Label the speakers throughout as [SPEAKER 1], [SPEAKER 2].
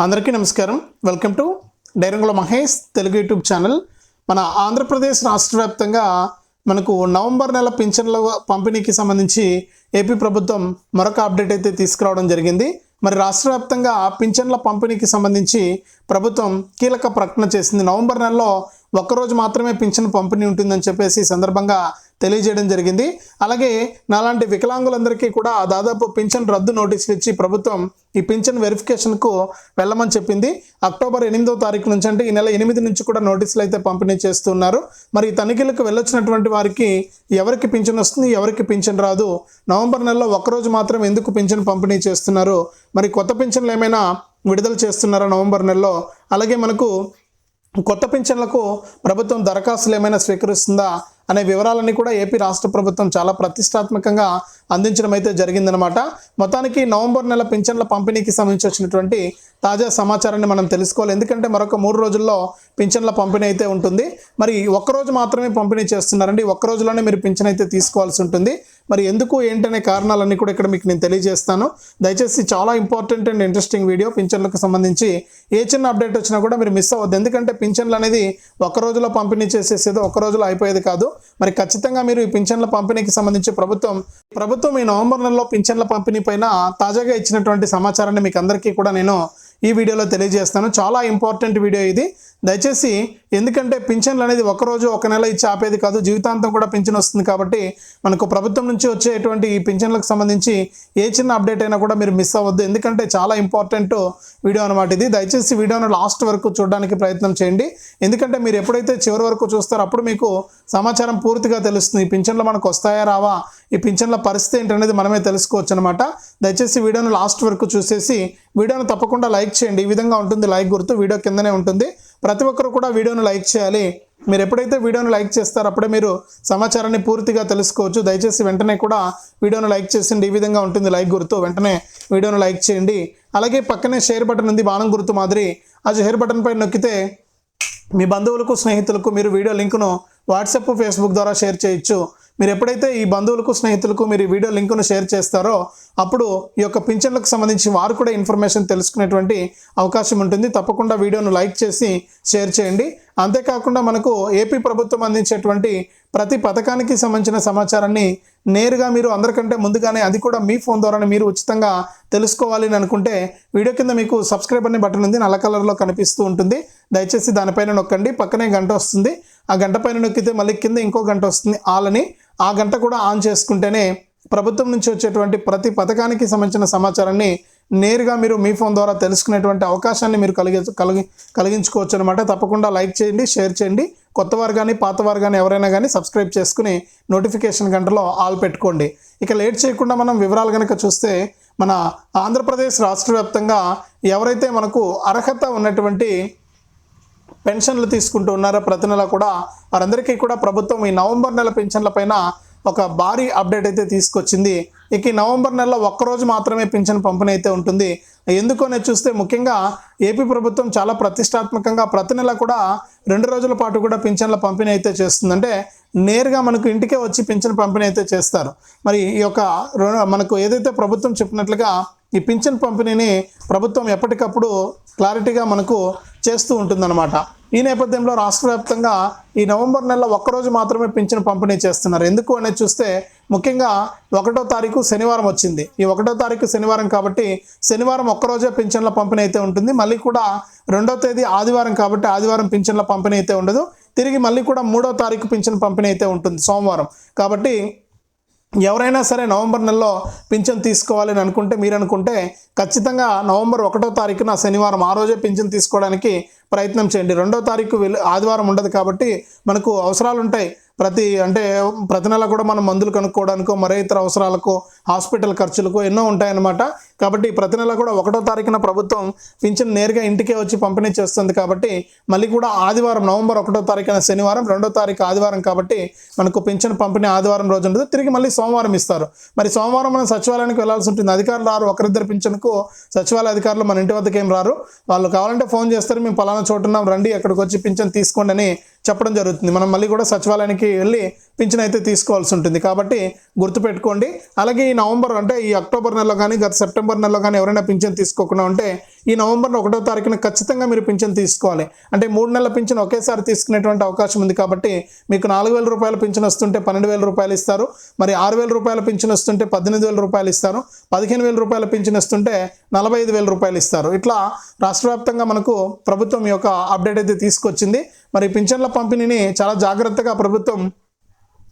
[SPEAKER 1] అందరికీ నమస్కారం. Welcome to Dairangula Mahesh Telugu YouTube channel. మన ఆంధ్రప్రదేశ్ రాష్ట్ర వ్యాప్తంగా మనకు నవంబర్ నెల పింఛన్ల పంపిణీకి సంబంధించి ఏపీ ప్రభుత్వం మరొక అప్డేట్ అయితే తీసుకురావడం జరిగింది. మరి రాష్ట్ర వ్యాప్తంగా పింఛన్ల పంపిణీకి సంబంధించి ప్రభుత్వం కీలక ప్రకటన చేసింది. నవంబర్ నెలలో ఒక్కరోజు మాత్రమే పింఛన్ పంపిణీ ఉంటుందని చెప్పేసి సందర్భంగా తెలియజేయడం జరిగింది. అలాగే నాలాంటి వికలాంగులందరికీ కూడా దాదాపు పింఛన్ రద్దు నోటీసులు ఇచ్చి ప్రభుత్వం ఈ పింఛన్ వెరిఫికేషన్కు వెళ్ళమని చెప్పింది. అక్టోబర్ ఎనిమిదో తారీఖు నుంచి అంటే ఈ నెల ఎనిమిది నుంచి కూడా నోటీసులు అయితే పంపిణీ చేస్తున్నారు. మరి ఈ తనిఖీలకు వెళ్ళొచ్చినటువంటి వారికి ఎవరికి పింఛన్ వస్తుంది ఎవరికి పింఛన్ రాదు? నవంబర్ నెలలో ఒక్కరోజు మాత్రం ఎందుకు పింఛన్ పంపిణీ చేస్తున్నారు? మరి కొత్త పింఛన్లు ఏమైనా విడుదల చేస్తున్నారా నవంబర్ నెలలో? అలాగే మనకు కొత్త పింఛన్లకు ప్రభుత్వం దరఖాస్తులు ఏమైనా స్వీకరిస్తుందా అనే వివరాలన్నీ కూడా ఏపీ రాష్ట్ర ప్రభుత్వం చాలా ప్రతిష్టాత్మకంగా అందించడం అయితే జరిగిందనమాట మొత్తానికి నవంబర్ నెల పింఛన్ల పంపిణీకి సంబంధించి వచ్చినటువంటి తాజా సమాచారాన్ని మనం తెలుసుకోవాలి. ఎందుకంటే మరొక మూడు రోజుల్లో పింఛన్ల పంపిణీ అయితే ఉంటుంది. మరి ఒక్కరోజు మాత్రమే పంపిణీ చేస్తున్నారండి. ఒక్క రోజులోనే మీరు పింఛన్ అయితే తీసుకోవాల్సి ఉంటుంది. మరి ఎందుకు ఏంటనే కారణాలన్నీ కూడా ఇక్కడ మీకు నేను తెలియజేస్తాను. దయచేసి చాలా ఇంపార్టెంట్ అండ్ ఇంట్రెస్టింగ్ వీడియో పింఛన్లకు సంబంధించి ఏ చిన్న అప్డేట్ వచ్చినా కూడా మీరు మిస్ అవ్వద్దు. ఎందుకంటే పింఛన్లు అనేది ఒక రోజులో పంపిణీ చేసేసేది ఒక రోజులో అయిపోయేది కాదు. మరి ఖచ్చితంగా మీరు ఈ పింఛన్ల పంపిణీకి సంబంధించి ప్రభుత్వం ప్రభుత్వం ఈ నవంబర్ నెలలో పింఛన్ల పంపిణీ పైన తాజాగా ఇచ్చినటువంటి సమాచారాన్ని మీకు అందరికీ కూడా నేను ఈ వీడియోలో తెలియజేస్తాను. చాలా ఇంపార్టెంట్ వీడియో ఇది. దయచేసి ఎందుకంటే పింఛన్లు అనేది ఒకరోజు ఒక నెల ఇచ్చి ఆపేది కాదు జీవితాంతం కూడా పింఛన్ వస్తుంది కాబట్టి మనకు ప్రభుత్వం నుంచి వచ్చేటువంటి ఈ పింఛన్లకు సంబంధించి ఏ చిన్న అప్డేట్ అయినా కూడా మీరు మిస్ అవ్వద్దు. ఎందుకంటే చాలా ఇంపార్టెంట్ వీడియో అనమాట ఇది. దయచేసి వీడియోను లాస్ట్ వరకు చూడడానికి ప్రయత్నం చేయండి. ఎందుకంటే మీరు ఎప్పుడైతే చివరి వరకు చూస్తారో అప్పుడు మీకు సమాచారం పూర్తిగా తెలుస్తుంది. ఈ పింఛన్లు మనకు వస్తాయా రావా? ఈ పింఛన్ల పరిస్థితి ఏంటనేది మనమే తెలుసుకోవచ్చు అనమాట దయచేసి వీడియోను లాస్ట్ వరకు చూసేసి వీడియోను తప్పకుండా లైక్ చేయండి. ఈ విధంగా ఉంటుంది లైక్ గుర్తు వీడియో కిందనే ఉంటుంది. ప్రతి ఒక్కరు కూడా వీడియోను లైక్ చేయాలి. మీరు ఎప్పుడైతే వీడియోను లైక్ చేస్తారో అప్పుడే మీరు సమాచారాన్ని పూర్తిగా తెలుసుకోవచ్చు. దయచేసి వెంటనే కూడా వీడియోను లైక్ చేసిండి. ఈ విధంగా ఉంటుంది లైక్ గుర్తు. వెంటనే వీడియోను లైక్ చేయండి. అలాగే పక్కనే షేర్ బటన్ ఉంది బాణం గుర్తు మాదిరి. ఆ షేర్ బటన్ పై నొక్కితే మీ బంధువులకు స్నేహితులకు మీరు వీడియో లింక్ను వాట్సాప్ ఫేస్బుక్ ద్వారా షేర్ చేయొచ్చు. మీరు ఎప్పుడైతే ఈ బంధువులకు స్నేహితులకు మీరు ఈ వీడియో లింకును షేర్ చేస్తారో అప్పుడు ఈ యొక్క పింఛన్లకు సంబంధించి వారు కూడా ఇన్ఫర్మేషన్ తెలుసుకునేటువంటి అవకాశం ఉంటుంది. తప్పకుండా వీడియోను లైక్ చేసి షేర్ చేయండి. అంతేకాకుండా మనకు ఏపీ ప్రభుత్వం అందించేటువంటి ప్రతి పథకానికి సంబంధించిన సమాచారాన్ని నేరుగా మీరు అందరికంటే ముందుగానే అది కూడా మీ ఫోన్ ద్వారానే మీరు ఉచితంగా తెలుసుకోవాలి అని అనుకుంటే వీడియో కింద మీకు సబ్స్క్రైబ్ అనే బటన్ ఉంది. నల్ల కలర్లో కనిపిస్తూ ఉంటుంది. దయచేసి దానిపైన నొక్కండి. పక్కనే గంట వస్తుంది. ఆ గంట పైన నొక్కితే మళ్ళీ కింద ఇంకో గంట వస్తుంది. ఆలని ఆ గంట కూడా ఆన్ చేసుకుంటేనే ప్రభుత్వం నుంచి వచ్చేటువంటి ప్రతి పథకానికి సంబంధించిన సమాచారాన్ని నేరుగా మీరు మీ ఫోన్ ద్వారా తెలుసుకునేటువంటి అవకాశాన్ని మీరు కలిగి కలిగి కలిగించుకోవచ్చు అనమాట తప్పకుండా లైక్ చేయండి షేర్ చేయండి. కొత్త వారు కానీ పాత వారు కానీ ఎవరైనా కానీ సబ్స్క్రైబ్ చేసుకుని నోటిఫికేషన్ గంటలో ఆల్ పెట్టుకోండి. ఇక లేట్ చేయకుండా మనం వివరాలు కనుక చూస్తే మన ఆంధ్రప్రదేశ్ రాష్ట్ర వ్యాప్తంగా ఎవరైతే మనకు అర్హత ఉన్నటువంటి పెన్షన్లు తీసుకుంటూ ఉన్నారో? ప్రతి నెల కూడా వారందరికీ కూడా ప్రభుత్వం ఈ నవంబర్ నెల పెన్షన్ల పైన ఒక భారీ అప్డేట్ అయితే తీసుకొచ్చింది. ఇక ఈ నవంబర్ నెలలో ఒక్కరోజు మాత్రమే పింఛన్ పంపిణీ అయితే ఉంటుంది. ఎందుకనే చూస్తే ముఖ్యంగా ఏపీ ప్రభుత్వం చాలా ప్రతిష్టాత్మకంగా ప్రతి నెల కూడా రెండు రోజుల పాటు కూడా పింఛన్ల పంపిణీ అయితే చేస్తుంది. అంటే నేరుగా మనకు ఇంటికే వచ్చి పింఛన్ పంపిణీ అయితే చేస్తారు. మరి ఈ యొక్క మనకు ఏదైతే ప్రభుత్వం చెప్పినట్లుగా ఈ పింఛన్ పంపిణీని ప్రభుత్వం ఎప్పటికప్పుడు క్లారిటీగా మనకు చేస్తూ ఉంటుందన్నమాట. ఈ నేపథ్యంలో రాష్ట్ర వ్యాప్తంగా ఈ నవంబర్ నెలలో ఒక్కరోజు మాత్రమే పింఛను పంపిణీ చేస్తున్నారు. ఎందుకు అనేది చూస్తే ముఖ్యంగా ఒకటో తారీఖు శనివారం వచ్చింది. ఈ ఒకటో తారీఖు శనివారం కాబట్టి శనివారం ఒక్కరోజే పింఛన్ల పంపిణీ అయితే ఉంటుంది. మళ్ళీ కూడా రెండో తేదీ ఆదివారం కాబట్టి ఆదివారం పింఛన్ల పంపిణీ అయితే ఉండదు. తిరిగి మళ్ళీ కూడా మూడో తారీఖు పింఛన్ పంపిణీ అయితే ఉంటుంది సోమవారం. కాబట్టి ఎవరైనా సరే నవంబర్ నెలలో పింఛన్ తీసుకోవాలని అనుకుంటే మీరు అనుకుంటే ఖచ్చితంగా నవంబర్ ఒకటో తారీఖున శనివారం ఆ రోజే పింఛన్ తీసుకోవడానికి ప్రయత్నం చేయండి. రెండో తారీఖు వెళ్ళి ఆదివారం ఉండదు కాబట్టి మనకు అవసరాలు ఉంటాయి ప్రతి అంటే ప్రతి నెల కూడా మనం మందులు కనుక్కోవడానికో మరే ఇతర అవసరాలకు హాస్పిటల్ ఖర్చులకు ఎన్నో ఉంటాయన్నమాట. కాబట్టి ప్రతి నెల కూడా ఒకటో తారీఖున ప్రభుత్వం పింఛన్ నేరుగా ఇంటికే వచ్చి పంపిణీ చేస్తుంది కాబట్టి మళ్ళీ కూడా ఆదివారం నవంబర్ ఒకటో తారీఖున శనివారం రెండో తారీఖు ఆదివారం కాబట్టి మనకు పింఛన్ పంపిణీ ఆదివారం రోజు ఉండదు. తిరిగి మళ్ళీ సోమవారం ఇస్తారు. మరి సోమవారం మనం సచివాలయానికి వెళ్ళాల్సి ఉంటుంది. అధికారులు రారు. ఒకరిద్దరు పింఛన్కు సచివాలయ అధికారులు మన ఇంటి వద్దకు ఏం రారు. వాళ్ళు కావాలంటే ఫోన్ చేస్తారు. మేము పలానా చోటున్నాం రండి అక్కడికి వచ్చి పింఛన్ తీసుకోండి అని చెప్పడం జరుగుతుంది. మనం మళ్ళీ కూడా సచివాలయానికి వెళ్ళి పింఛన్ అయితే తీసుకోవాల్సి ఉంటుంది. కాబట్టి గుర్తుపెట్టుకోండి. అలాగే ఈ నవంబర్ అంటే ఈ అక్టోబర్ నెలలో కానీ గత సెప్టెంబర్ నెలలో కానీ ఎవరైనా పింఛన్ తీసుకోకుండా ఉంటే ఈ నవంబర్ ఒకటో తారీఖున ఖచ్చితంగా మీరు పింఛన్ తీసుకోవాలి. అంటే మూడు నెలల పింఛన్ ఒకేసారి తీసుకునేటువంటి అవకాశం ఉంది కాబట్టి మీకు నాలుగు వేల రూపాయల పింఛన్ వస్తుంటే పన్నెండు వేల రూపాయలు ఇస్తారు. మరి ఆరు వేల రూపాయల పింఛన్ వస్తుంటే పద్దెనిమిది వేల రూపాయలు ఇస్తారు. పదిహేను వేల రూపాయల పింఛన్ వస్తుంటే నలభై ఐదు వేల రూపాయలు ఇస్తారు. ఇట్లా రాష్ట్ర వ్యాప్తంగా మనకు ప్రభుత్వం యొక్క అప్డేట్ అయితే తీసుకొచ్చింది. మరి పింఛన్ల పంపిణీని చాలా జాగ్రత్తగా ప్రభుత్వం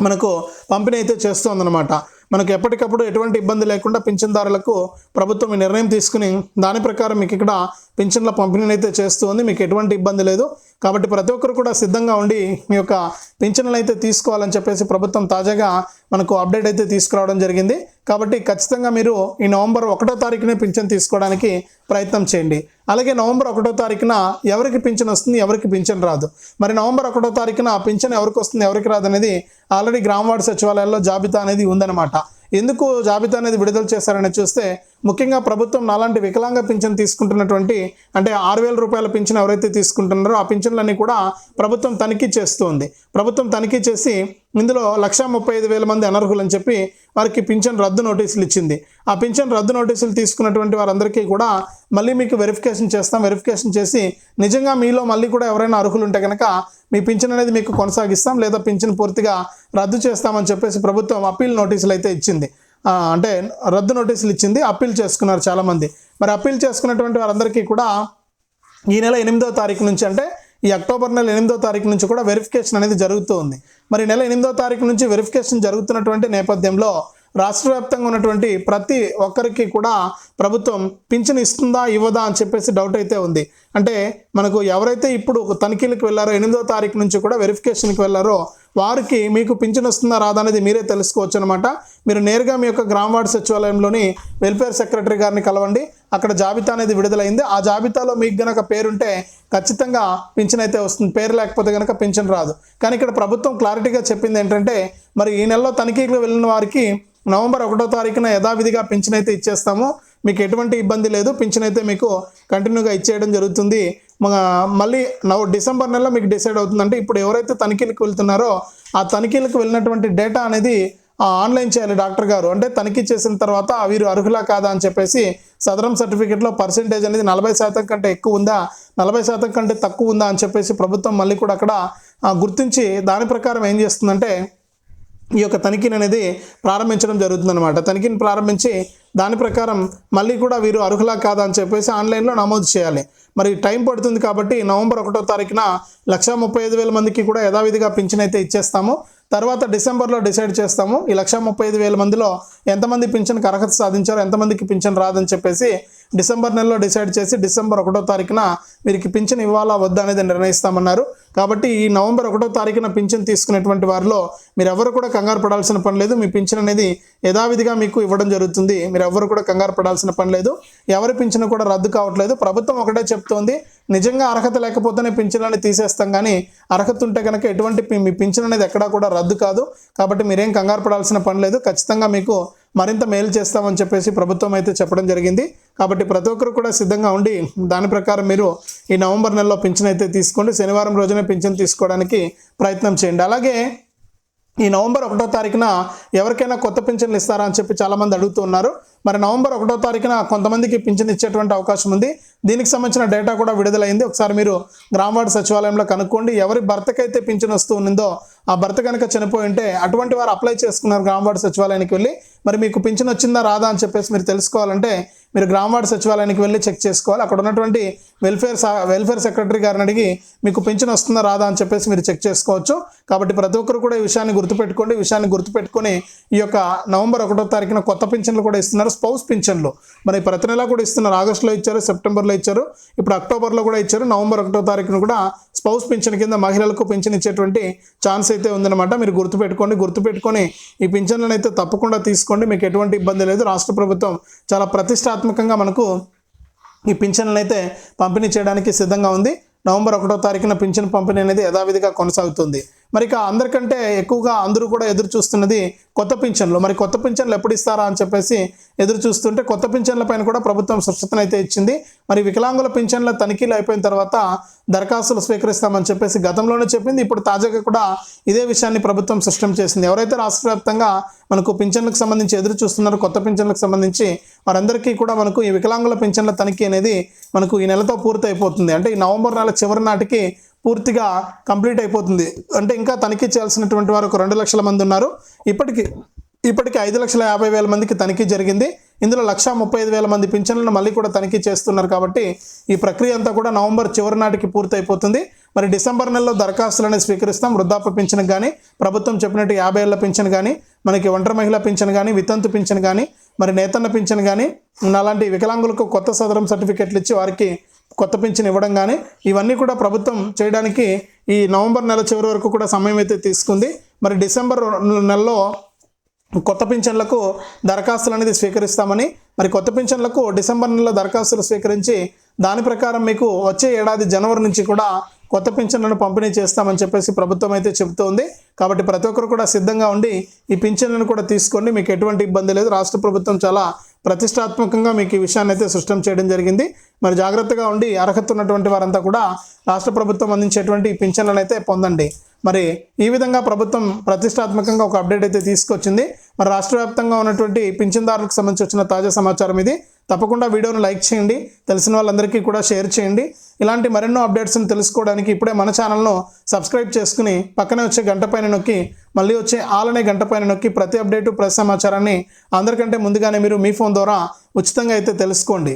[SPEAKER 1] మనకు పంపిణీ అయితే చేస్తుందన్నమాట. మనకు ఎప్పటికప్పుడు ఎటువంటి ఇబ్బంది లేకుండా పింఛన్దారులకు ప్రభుత్వం ఈ నిర్ణయం తీసుకుని దాని ప్రకారం మీకు ఇక్కడ పింఛన్ల పంపిణీని అయితే చేస్తూ ఉంది. మీకు ఎటువంటి ఇబ్బంది లేదు. కాబట్టి ప్రతి ఒక్కరు కూడా సిద్ధంగా ఉండి మీ యొక్క పింఛన్లు అయితే తీసుకోవాలని చెప్పేసి ప్రభుత్వం తాజాగా మనకు అప్డేట్ అయితే తీసుకురావడం జరిగింది. కాబట్టి ఖచ్చితంగా మీరు ఈ నవంబర్ ఒకటో తారీఖునే పింఛన్ తీసుకోవడానికి ప్రయత్నం చేయండి. అలాగే నవంబర్ ఒకటో తారీఖున ఎవరికి పింఛన్ వస్తుంది ఎవరికి పింఛన్ రాదు. మరి నవంబర్ ఒకటో తారీఖున పింఛన్ ఎవరికి వస్తుంది ఎవరికి రాదు అనేది ఆల్రెడీ గ్రామవాడ సచివాలయాల్లో జాబితా అనేది ఉందన్నమాట. ఎందుకు జాబితా అనేది విడుదల చేశారని చూస్తే ముఖ్యంగా ప్రభుత్వం నాలాంటి వికలాంగ పింఛన్ తీసుకుంటున్నటువంటి అంటే ఆరు వేల రూపాయల పింఛన్ ఎవరైతే తీసుకుంటున్నారో ఆ పింఛన్లన్నీ కూడా ప్రభుత్వం తనిఖీ చేస్తుంది. ప్రభుత్వం తనిఖీ చేసి ఇందులో లక్ష ముప్పై ఐదు వేల మంది అనర్హులు అని చెప్పి వారికి పింఛన్ రద్దు నోటీసులు ఇచ్చింది. ఆ పింఛన్ రద్దు నోటీసులు తీసుకున్నటువంటి వారందరికీ కూడా మళ్ళీ మీకు వెరిఫికేషన్ చేస్తాం. వెరిఫికేషన్ చేసి నిజంగా మీలో మళ్ళీ కూడా ఎవరైనా అర్హులు ఉంటే కనుక మీ పింఛన్ అనేది మీకు కొనసాగిస్తాం లేదా పింఛన్ పూర్తిగా రద్దు చేస్తామని చెప్పేసి ప్రభుత్వం అప్పీల్ నోటీసులు అయితే ఇచ్చింది. అంటే రద్దు నోటీసులు ఇచ్చింది అప్పీల్ చేసుకున్నారు చాలామంది. మరి అప్పీల్ చేసుకున్నటువంటి వారందరికీ కూడా ఈ నెల ఎనిమిదో తారీఖు నుంచి అంటే ఈ అక్టోబర్ నెల ఎనిమిదో తారీఖు నుంచి కూడా వెరిఫికేషన్ అనేది జరుగుతూ ఉంది. మరి నెల ఎనిమిదో తారీఖు నుంచి వెరిఫికేషన్ జరుగుతున్నటువంటి నేపథ్యంలో రాష్ట్ర వ్యాప్తంగా ఉన్నటువంటి ప్రతి ఒక్కరికి కూడా ప్రభుత్వం పింఛన్ ఇస్తుందా ఇవ్వదా అని చెప్పేసి డౌట్ అయితే ఉంది. అంటే మనకు ఎవరైతే ఇప్పుడు తనిఖీలకు వెళ్ళారో ఎనిమిదో తారీఖు నుంచి కూడా వెరిఫికేషన్కి వెళ్ళారో వారికి మీకు పింఛన్ వస్తుందా రాదా అనేది మీరే తెలుసుకోవచ్చు అనమాట మీరు నేరుగా మీ యొక్క గ్రామ వార్డు సచివాలయంలోని వెల్ఫేర్ సెక్రటరీ గారిని కలవండి. అక్కడ జాబితా అనేది విడుదలైంది. ఆ జాబితాలో మీకు గనక పేరుంటే ఖచ్చితంగా పింఛన్ అయితే వస్తుంది. పేరు లేకపోతే కనుక పింఛన్ రాదు. కానీ ఇక్కడ ప్రభుత్వం క్లారిటీగా చెప్పింది ఏంటంటే మరి ఈ నెలలో తనిఖీకి వెళ్ళిన వారికి నవంబర్ ఒకటో తారీఖున యథావిధిగా పింఛన్ అయితే ఇచ్చేస్తాము. మీకు ఎటువంటి ఇబ్బంది లేదు. పింఛన్ అయితే మీకు కంటిన్యూగా ఇచ్చేయడం జరుగుతుంది. మళ్ళీ నవ డిసెంబర్ నెలలో మీకు డిసైడ్ అవుతుందంటే ఇప్పుడు ఎవరైతే తనిఖీలకు వెళ్తున్నారో ఆ తనిఖీలకు వెళ్ళినటువంటి డేటా అనేది ఆన్లైన్ చేయాలి డాక్టర్ గారు. అంటే తనిఖీ చేసిన తర్వాత వీరు అర్హులా కాదా అని చెప్పేసి సదరం సర్టిఫికేట్లో పర్సెంటేజ్ అనేది నలభై శాతం కంటే ఎక్కువ ఉందా నలభై శాతం కంటే తక్కువ ఉందా అని చెప్పేసి ప్రభుత్వం మళ్ళీ కూడా అక్కడ గుర్తించి దాని ప్రకారం ఏం చేస్తుందంటే ఈ యొక్క తనిఖీని అనేది ప్రారంభించడం జరుగుతుందన్నమాట. తనిఖీని ప్రారంభించి దాని ప్రకారం మళ్ళీ కూడా వీరు అర్హులా కాదా అని చెప్పేసి ఆన్లైన్లో నమోదు చేయాలి. మరి టైం పడుతుంది కాబట్టి నవంబర్ ఒకటో తారీఖున లక్ష ముప్పై ఐదు వేల మందికి కూడా యథావిధిగా పింఛన్ అయితే ఇచ్చేస్తాము. తర్వాత డిసెంబర్లో డిసైడ్ చేస్తాము. ఈ లక్ష ముప్పై ఐదు వేల మందిలో ఎంతమంది పింఛన్కి అర్హత సాధించారో ఎంతమందికి పింఛన్ రాదని చెప్పేసి డిసెంబర్ నెలలో డిసైడ్ చేసి డిసెంబర్ ఒకటో తారీఖున వీరికి పింఛన్ ఇవ్వాలా వద్దా అనేది నిర్ణయిస్తామన్నారు. కాబట్టి ఈ నవంబర్ ఒకటో తారీఖున పింఛన్ తీసుకునేటువంటి వారిలో మీరు ఎవరు కూడా కంగారు పడాల్సిన పని లేదు. మీ పింఛన్ అనేది యథావిధిగా మీకు ఇవ్వడం జరుగుతుంది. మీరు ఎవరు కూడా కంగారు పడాల్సిన పని లేదు. ఎవరి పింఛన్ కూడా రద్దు కావట్లేదు. ప్రభుత్వం ఒకటే చెప్తోంది నిజంగా అర్హత లేకపోతేనే పింఛన్లని తీసేస్తాం కానీ అర్హత ఉంటే కనుక ఎటువంటి మీ పింఛన్ అనేది ఎక్కడా కూడా రద్దు కాదు. కాబట్టి మీరేం కంగారు పడాల్సిన పని లేదు. ఖచ్చితంగా మీకు మరింత మేలు చేస్తామని చెప్పేసి ప్రభుత్వం అయితే చెప్పడం జరిగింది. కాబట్టి ప్రతి ఒక్కరు కూడా సిద్ధంగా ఉండి దాని ప్రకారం మీరు ఈ నవంబర్ నెలలో పింఛన్ అయితే తీసుకోండి. శనివారం రోజునే పింఛన్ తీసుకోవడానికి ప్రయత్నం చేయండి. అలాగే ఈ నవంబర్ ఒకటో తారీఖున ఎవరికైనా కొత్త పింఛన్లు ఇస్తారా అని చెప్పి చాలామంది అడుగుతూ ఉన్నారు. మరి నవంబర్ ఒకటో తారీఖున కొంతమందికి పింఛన్ ఇచ్చేటువంటి అవకాశం ఉంది. దీనికి సంబంధించిన డేటా కూడా విడుదలైంది. ఒకసారి మీరు గ్రామవార్డు సచివాలయంలో కనుక్కోండి. ఎవరి భర్తకైతే పింఛన్ వస్తూ ఉందో ఆ భర్త కనుక చనిపోయి ఉంటే అటువంటి వారు అప్లై చేసుకున్నారు గ్రామవార్డు సచివాలయానికి వెళ్ళి. మరి మీకు పింఛన్ వచ్చిందా రాదా అని చెప్పేసి మీరు తెలుసుకోవాలంటే మీరు గ్రామవార్డు సచివాలయానికి వెళ్ళి చెక్ చేసుకోవాలి. అక్కడ ఉన్నటువంటి వెల్ఫేర్ సా- వెల్ఫేర్ సెక్రటరీ గారిని అడిగి మీకు పింఛన్ వస్తుందా రాదా అని చెప్పేసి మీరు చెక్ చేసుకోవచ్చు. కాబట్టి ప్రతి ఒక్కరు కూడా ఈ విషయాన్ని గుర్తుపెట్టుకోండి. ఈ విషయాన్ని గుర్తుపెట్టుకొని ఈ యొక్క నవంబర్ ఒకటో తారీఖున కొత్త పింఛన్లు కూడా ఇస్తున్నారు. స్పౌస్ పింఛన్లు. మరి ప్రతి నెల కూడా ఇస్తున్నారు. ఆగస్టులో ఇచ్చారు సెప్టెంబర్లో ఇచ్చారు. ఇప్పుడు అక్టోబర్లో కూడా ఇచ్చారు. నవంబర్ ఒకటో తారీఖున కూడా స్పౌస్ పెన్షన్ కింద మహిళలకు పెన్షన్ ఇచ్చేటువంటి ఛాన్స్ అయితే ఉందన్నమాట. మీరు గుర్తుపెట్టుకోండి. గుర్తుపెట్టుకొని ఈ పింఛన్లను అయితే తప్పకుండా తీసుకోండి. మీకు ఎటువంటి ఇబ్బంది లేదు. రాష్ట్ర ప్రభుత్వం చాలా ప్రతిష్టాత్మకంగా మనకు ఈ పింఛన్లను అయితే పంపిణీ చేయడానికి సిద్ధంగా ఉంది. నవంబర్ ఒకటో తారీఖున పింఛన్ పంపిణీ అనేది యథావిధిగా కొనసాగుతుంది. మరి ఇక అందరికంటే ఎక్కువగా అందరూ కూడా ఎదురు చూస్తున్నది కొత్త పింఛన్లు. మరి కొత్త పింఛన్లు ఎప్పుడు ఇస్తారా అని చెప్పేసి ఎదురు చూస్తుంటే కొత్త పింఛన్ల పైన కూడా ప్రభుత్వం స్పష్టతనైతే ఇచ్చింది. మరి వికలాంగుల పింఛన్ల తనిఖీలు అయిపోయిన తర్వాత దరఖాస్తులు స్వీకరిస్తామని చెప్పేసి గతంలోనే చెప్పింది. ఇప్పుడు తాజాగా కూడా ఇదే విషయాన్ని ప్రభుత్వం స్పష్టం చేసింది. ఎవరైతే రాష్ట్ర వ్యాప్తంగా మనకు పింఛన్లకు సంబంధించి ఎదురు చూస్తున్నారో కొత్త పింఛన్లకు సంబంధించి వారందరికీ కూడా మనకు ఈ వికలాంగుల పింఛన్ల తనిఖీ అనేది మనకు ఈ నెలతో పూర్తయిపోతుంది. అంటే ఈ నవంబర్ నెల చివరి నాటికి పూర్తిగా కంప్లీట్ అయిపోతుంది. అంటే ఇంకా తనిఖీ చేయాల్సినటువంటి వారు ఒక రెండు లక్షల మంది ఉన్నారు. ఇప్పటికి ఇప్పటికి ఐదు లక్షల యాభై వేల మందికి తనిఖీ జరిగింది. ఇందులో లక్ష ముప్పై ఐదు వేల మంది పింఛన్లను మళ్ళీ కూడా తనిఖీ చేస్తున్నారు కాబట్టి ఈ ప్రక్రియ అంతా కూడా నవంబర్ చివరి నాటికి పూర్తయిపోతుంది. మరి డిసెంబర్ నెలలో దరఖాస్తులను స్వీకరిస్తాం. వృద్ధాప్య పింఛన్ కానీ ప్రభుత్వం చెప్పినట్టు యాభై ఏళ్ళ పింఛన్ కానీ మనకి ఒంటరి మహిళా పింఛన్ కానీ వితంతు పింఛన్ కానీ మరి నేతన్న పింఛన్ కానీ అలాంటి వికలాంగులకు కొత్త సదరం సర్టిఫికెట్లు ఇచ్చి వారికి కొత్త పింఛన్ ఇవ్వడం కానీ ఇవన్నీ కూడా ప్రభుత్వం చేయడానికి ఈ నవంబర్ నెల చివరి వరకు కూడా సమయం అయితే తీసుకుంది. మరి డిసెంబర్ నెలలో కొత్త పింఛన్లకు దరఖాస్తులు అనేది స్వీకరిస్తామని మరి కొత్త పింఛన్లకు డిసెంబర్ నెలలో దరఖాస్తులు స్వీకరించి దాని ప్రకారం మీకు వచ్చే ఏడాది జనవరి నుంచి కూడా కొత్త పింఛన్లను పంపిణీ చేస్తామని చెప్పేసి ప్రభుత్వం అయితే చెబుతోంది. కాబట్టి ప్రతి ఒక్కరు కూడా సిద్ధంగా ఉండి ఈ పింఛన్లను కూడా తీసుకోండి. మీకు ఎటువంటి ఇబ్బంది లేదు. రాష్ట్ర ప్రభుత్వం చాలా ప్రతిష్టాత్మకంగా మీకు ఈ విషయాన్ని అయితే సృష్టం చేయడం జరిగింది. మరి జాగ్రత్తగా ఉండి అర్హత ఉన్నటువంటి వారంతా కూడా రాష్ట్ర ప్రభుత్వం అందించేటువంటి పింఛన్లను అయితే పొందండి. మరి ఈ విధంగా ప్రభుత్వం ప్రతిష్టాత్మకంగా ఒక అప్డేట్ అయితే తీసుకొచ్చింది. మరి రాష్ట్ర వ్యాప్తంగా ఉన్నటువంటి పింఛన్దారులకు సంబంధించి వచ్చిన తాజా సమాచారం ఇది. తప్పకుండా వీడియోను లైక్ చేయండి. తెలిసిన వాళ్ళందరికీ కూడా షేర్ చేయండి. ఇలాంటి మరెన్నో అప్డేట్స్ని తెలుసుకోవడానికి ఇప్పుడే మన ఛానల్ను సబ్స్క్రైబ్ చేసుకుని పక్కనే వచ్చే గంట పైన నొక్కి మళ్ళీ వచ్చే ఆలనే గంట పైన నొక్కి ప్రతి అప్డేటు ప్రతి సమాచారాన్ని అందరికంటే ముందుగానే మీరు మీ ఫోన్ ద్వారా ఉచితంగా అయితే తెలుసుకోండి.